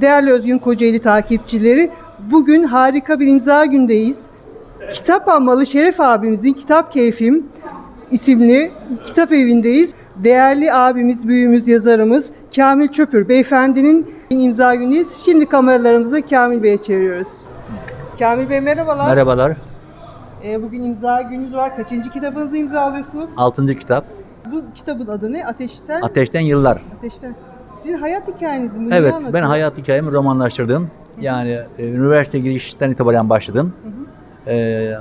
Değerli Özgün Kocaeli takipçileri, bugün harika bir imza gündeyiz. Kitap Almalı Şeref abimizin Kitap Keyfim isimli kitap evindeyiz. Değerli abimiz, büyüğümüz, yazarımız Kamil Çöpür beyefendinin imza günündeyiz. Şimdi kameralarımızı Kamil Bey'e çeviriyoruz. Kamil Bey merhabalar. Merhabalar. Ee, bugün imza gününüz var. Kaçıncı kitabınızı imzalıyorsunuz? Altıncı kitap. Bu kitabın adı ne? Ateşten. Ateşten Yıllar. Ateşten. Sizin hayat hikayeniz mi? Evet, ben hayat hikayemi romanlaştırdım. Yani e, üniversite girişten itibaren başladım. Hı hı. Ee,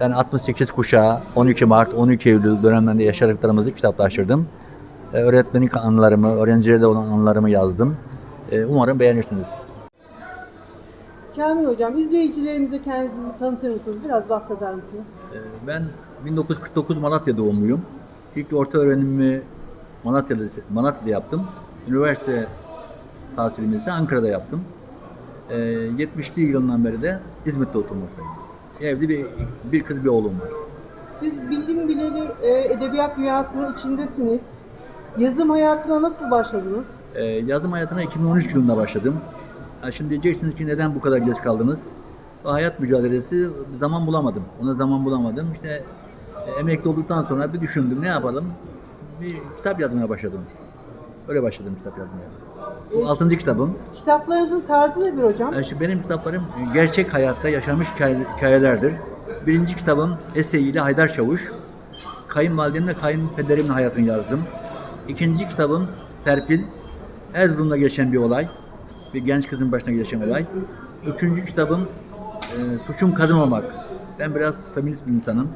yani 68 kuşağı, 12 Mart, 12 Eylül dönemlerinde yaşadıklarımızı kitaplaştırdım. Ee, öğretmenlik anılarımı, öğrencilerle olan anılarımı yazdım. Ee, umarım beğenirsiniz. Kamil Hocam, izleyicilerimize kendinizi tanıtır mısınız? Biraz bahseder misiniz? Ee, ben 1949 Malatya doğumluyum. İlk orta öğrenimimi Malatya'da, Malatya'da yaptım. Üniversite tahsilimi ise Ankara'da yaptım. Ee, 71 yılından beri de İzmit'te oturmaktayım. Evli bir, bir kız bir oğlum var. Siz bildim bileli e, edebiyat dünyasının içindesiniz. Yazım hayatına nasıl başladınız? Ee, yazım hayatına 2013 yılında başladım. Ha, şimdi diyeceksiniz ki neden bu kadar geç kaldınız? O hayat mücadelesi zaman bulamadım. Ona zaman bulamadım. İşte e, emekli olduktan sonra bir düşündüm ne yapalım? Bir kitap yazmaya başladım. Öyle başladım kitap yazmaya. Bu Evet. altıncı kitabım. Kitaplarınızın tarzı nedir hocam? Yani şimdi benim kitaplarım e, gerçek hayatta yaşanmış hikaye- hikayelerdir. Birinci kitabım eseyiyle Haydar Çavuş. Kayınvalidemle kayınpederimin hayatını yazdım. İkinci kitabım Serpil. Erzurum'da geçen bir olay. Bir genç kızın başına geçen olay. Üçüncü kitabım e, Suçum Kadın Olmak. Ben biraz feminist bir insanım.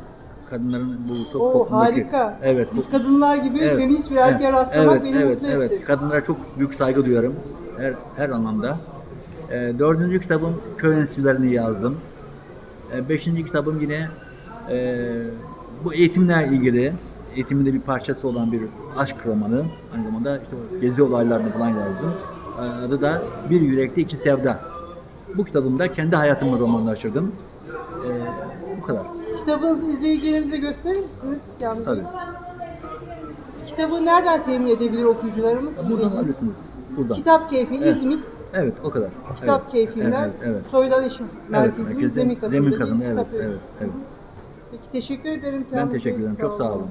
Kadınların bu çok Oo toplumdaki- harika. Evet. Biz kadınlar gibi Evet, feminist bir erkeğe evet, rastlamak evet, beni evet, mutlu evet. etti. Kadınlara çok büyük saygı duyarım. Her, her anlamda. Ee, dördüncü kitabım köy enstitülerini yazdım. Ee, beşinci kitabım yine e, bu eğitimle ilgili eğitimin de bir parçası olan bir aşk romanı. Aynı zamanda işte gezi olaylarını falan yazdım. Ee, adı da Bir Yürekli İki Sevda. Bu kitabımda kendi hayatımı romanlaştırdım. Kitabınızı izleyicilerimize gösterir misiniz? Bey? Tabii. Kitabı nereden temin edebilir okuyucularımız? Buradan izleyicimiz? alırsınız. Buradan. Kitap Keyfi Evet. İzmit Evet, o kadar. Kitap evet. Keyfinden Evet, evet. Soydan İşim Merkezi'nin merkezi- zemin katında zemin bir katında, evet, kitap evet, evet. Peki teşekkür ederim. Ben Kamil Bey, teşekkür ederim. Çok sağ olun.